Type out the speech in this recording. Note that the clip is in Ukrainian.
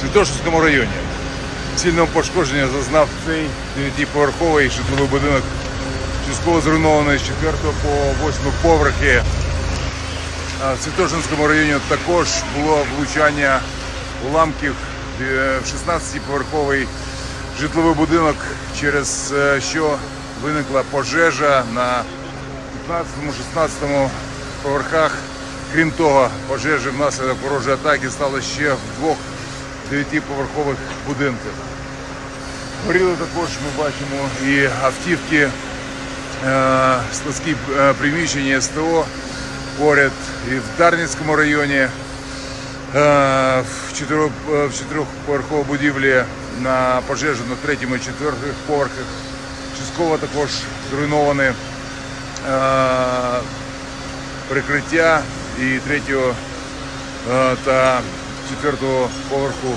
Святошинському районі. Сильного пошкодження зазнав цей 9-поверховий житловий будинок, частково зруйнований з 4 по 8 поверхи. В Святошинському районі також було влучання уламків е, в 16-поверховий житловий будинок, через е, що виникла пожежа на 15-16 поверхах. Крім того, пожежі внаслідок ворожої атаки стало ще в двох 9-поверхових будинках. Горіли також, ми бачимо, і автівки, е, складські е, приміщення СТО поряд і в Дарницькому районі, е, в чотирьох- чотирьохповерховій будівлі на пожежу на третьому і четвертих поверхах. Частково також зруйновані е, прикриття і третього та четвертого поверху